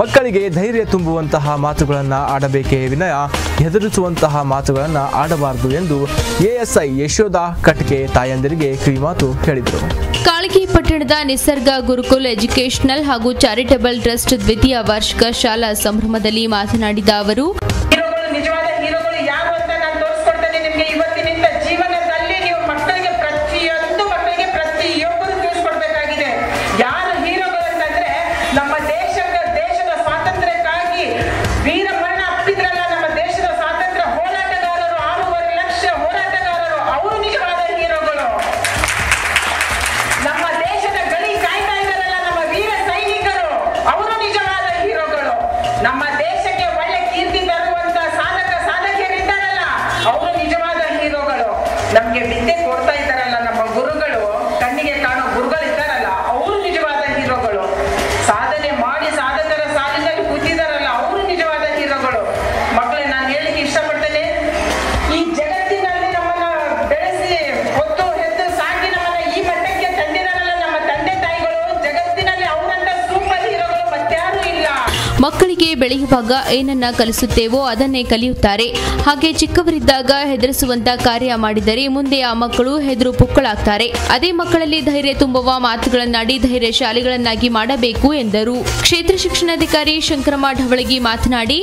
ಮಕ್ಕಳಿಗೆ ಧೈರ್ಯ ತುಂಬುವಂತಹ ಮಾತುಗಳನ್ನು ಆಡಬೇಕೇ ವಿನಯ, ಹೆದರಿಸುವಂತಹ ಮಾತುಗಳನ್ನು ಆಡಬಾರದು ಎಂದು ಎಎಸ್ಐ ಯಶೋಧ ಕಟ್ಕೆ ತಾಯಂದಿರಿಗೆ ಕಿವಿಮಾತು ಹೇಳಿದರು. ಕಾಳಗಿ ಪಟ್ಟಣದ ನಿಸರ್ಗ ಗುರುಕುಲ್ ಎಜುಕೇಷನಲ್ ಹಾಗೂ ಚಾರಿಟಬಲ್ ಟ್ರಸ್ಟ್ ದ್ವಿತೀಯ ವಾರ್ಷಿಕ ಶಾಲಾ ಸಂಭ್ರಮದಲ್ಲಿ ಮಾತನಾಡಿದ ಅವರು ಮಕ್ಕಳಿಗೆ ಬೆಳೆಯುವಾಗ ಏನನ್ನ ಕಲಿಸುತ್ತೇವೋ ಅದನ್ನೇ ಕಲಿಯುತ್ತಾರೆ. ಹಾಗೆ ಚಿಕ್ಕವರಿದ್ದಾಗ ಹೆದರಿಸುವಂತ ಕಾರ್ಯ ಮಾಡಿದರೆ ಮುಂದೆ ಆ ಮಕ್ಕಳು ಹೆದರು ಪುಕ್ಕಳಾಗ್ತಾರೆ. ಅದೇ ಮಕ್ಕಳಲ್ಲಿ ಧೈರ್ಯ ತುಂಬುವ ಮಾತುಗಳನ್ನಾಡಿ ಧೈರ್ಯ ಶಾಲೆಗಳನ್ನಾಗಿ ಮಾಡಬೇಕು ಎಂದರು. ಕ್ಷೇತ್ರ ಶಿಕ್ಷಣಾಧಿಕಾರಿ ಶಂಕರಮ್ಮ ಢವಳಗಿ ಮಾತನಾಡಿ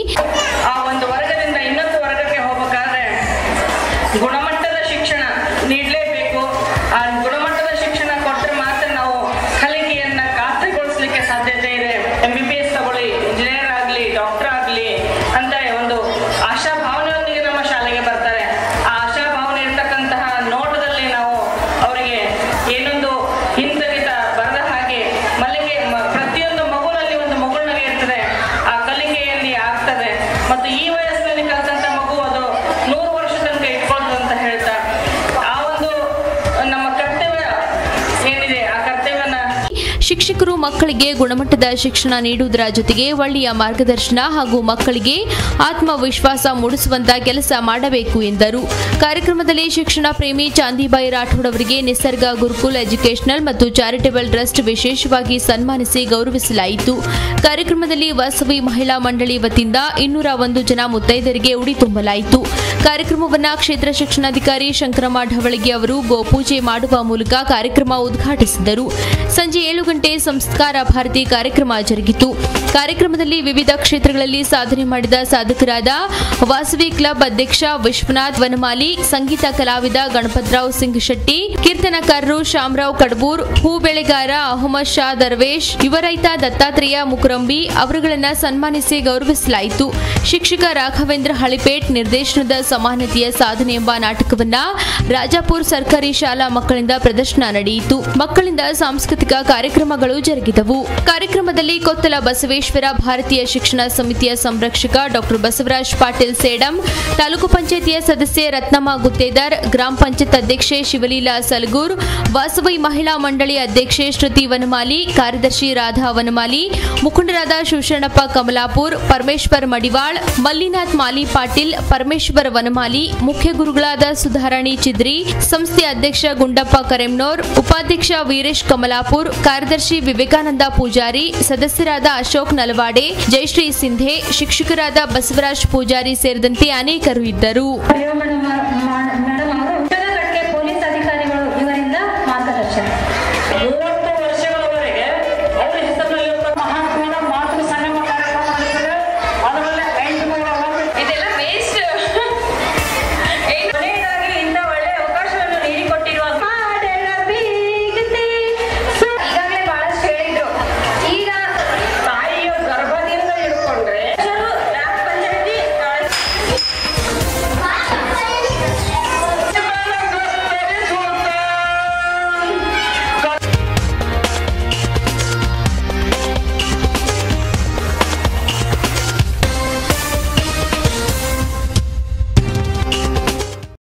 ಶಿಕ್ಷಕರು ಮಕ್ಕಳಿಗೆ ಗುಣಮಟ್ಟದ ಶಿಕ್ಷಣ ನೀಡುವುದರ ಜೊತೆಗೆ ಒಳ್ಳೆಯ ಮಾರ್ಗದರ್ಶನ ಹಾಗೂ ಮಕ್ಕಳಿಗೆ ಆತ್ಮವಿಶ್ವಾಸ ಮೂಡಿಸುವಂತಹ ಕೆಲಸ ಮಾಡಬೇಕು ಎಂದರು. ಕಾರ್ಯಕ್ರಮದಲ್ಲಿ ಶಿಕ್ಷಣ ಪ್ರೇಮಿ ಚಾಂದಿಬಾಯಿ ರಾಠೋಡ್ ಅವರಿಗೆ ನಿಸರ್ಗ ಗುರುಕುಲ್ ಎಜುಕೇಷನಲ್ ಮತ್ತು ಚಾರಿಟೇಬಲ್ ಟ್ರಸ್ಟ್ ವಿಶೇಷವಾಗಿ ಸನ್ಮಾನಿಸಿ ಗೌರವಿಸಲಾಯಿತು. ಕಾರ್ಯಕ್ರಮದಲ್ಲಿ ವಸವಿ ಮಹಿಳಾ ಮಂಡಳಿ ವತಿಯಿಂದ ಇನ್ನೂರ ಒಂದು ಜನ ಮುತ್ತೈದರಿಗೆ ಉಡಿ ತುಂಬಲಾಯಿತು. ಕಾರ್ಯಕ್ರಮವನ್ನ ಕ್ಷೇತ್ರ ಶಿಕ್ಷಣಾಧಿಕಾರಿ ಶಂಕರಮ್ಮ ಢವಳಗಿ ಅವರು ಗೋಪೂಜೆ ಮಾಡುವ ಮೂಲಕ ಕಾರ್ಯಕ್ರಮ ಉದ್ಘಾಟಿಸಿದರು. ಸಂಜೆ ಏಳು ಗಂಟೆ ಸಂಸ್ಕಾರ ಭಾರತಿ ಕಾರ್ಯಕ್ರಮ ಜರುಗಿತು. ಕಾರ್ಯಕ್ರಮದಲ್ಲಿ ವಿವಿಧ ಕ್ಷೇತ್ರಗಳಲ್ಲಿ ಸಾಧನೆ ಮಾಡಿದ ಸಾಧಕರಾದ ವಾಸವಿ ಕ್ಲಬ್ ಅಧ್ಯಕ್ಷ ವಿಶ್ವನಾಥ್ ವನಮಾಲಿ, ಸಂಗೀತ ಕಲಾವಿದ ಗಣಪತರಾವ್ ಸಿಂಗ್ ಶೆಟ್ಟಿ ಕೀರ್ತನಕಾರರು ಶಾಮರಾವ್ ಕಡಬೂರ್ ಹೂ ಬೆಳೆಗಾರ ಅಹಮದ್ ಶಾ ದರ್ವೇಶ್ ಯುವ ರೈತ ದತ್ತಾತ್ರೇಯ ಮುಕರಂಬಿ ಅವರುಗಳನ್ನು ಸನ್ಮಾನಿಸಿ ಗೌರವಿಸಲಾಯಿತು. ಶಿಕ್ಷಕ ರಾಘವೇಂದ್ರ ಹಳಿಪೇಟ್ ನಿರ್ದೇಶನದ ಸಮಾನತೆಯ ಸಾಧನೆ ಎಂಬ ನಾಟಕವನ್ನ ರಾಜಾಪುರ್ ಸರ್ಕಾರಿ ಶಾಲಾ ಮಕ್ಕಳಿಂದ ಪ್ರದರ್ಶನ ನಡೆಯಿತು. ಮಕ್ಕಳಿಂದ ಸಾಂಸ್ಕೃತಿಕ ಕಾರ್ಯಕ್ರಮಗಳು ಜರುಗಿದವು. ಕಾರ್ಯಕ್ರಮದಲ್ಲಿ ಕೊತ್ತಲ ಬಸವೇಶ್ವರ ಭಾರತೀಯ ಶಿಕ್ಷಣ ಸಮಿತಿಯ ಸಂರಕ್ಷಕ ಡಾಕ್ಟರ್ ಬಸವರಾಜ್ ಪಾಟೀಲ್ ಸೇಡಂ, ತಾಲೂಕು ಪಂಚಾಯತಿಯ ಸದಸ್ಯೆ ರತ್ನಮ್ಮ ಗುತ್ತೇದಾರ್, ಗ್ರಾಮ ಪಂಚಾಯತ್ ಅಧ್ಯಕ್ಷೆ ಶಿವಲೀಲಾ ಸಲಗೂರ್, ವಾಸವಿ ಮಹಿಳಾ ಮಂಡಳಿ ಅಧ್ಯಕ್ಷೆ ಶ್ರುತಿ ವನಮಾಲಿ, ಕಾರ್ಯದರ್ಶಿ ರಾಧಾ ವನಮಾಲಿ, ಮುಖಂಡರಾದ ಶಿವಶರಣಪ್ಪ ಕಮಲಾಪುರ್, ಪರಮೇಶ್ವರ್ ಮಡಿವಾಳ್, ಮಲ್ಲಿನಾಥ್ ಮಾಲಿ ಪಾಟೀಲ್, ಪರಮೇಶ್ವರ್ ವನಮಾಲಿ, ಮುಖ್ಯ ಗುರುಗಳಾದ ಸುಧಾರಾಣಿ ಚಿದ್ರಿ, ಸಂಸ್ಥೆ ಅಧ್ಯಕ್ಷ ಗುಂಡಪ್ಪ ಕರೆಮ್ನೋರ್, ಉಪಾಧ್ಯಕ್ಷ ವೀರೇಶ್ ಕಮಲಾಪುರ್, ಕಾರ್ಯದರ್ಶಿ ವಿವೇಕಾನಂದ ಪೂಜಾರಿ, ಸದಸ್ಯರಾದ ಅಶೋಕ್ ನಲವಾಡೆ. ಜಯಶ್ರೀ ಸಿಂಧೆ. ಶಿಕ್ಷಕರಾದ ಬಸವರಾಜ್ ಪೂಜಾರಿ ಸೇರಿದಂತೆ ಅನೇಕರು ಇದ್ದರು.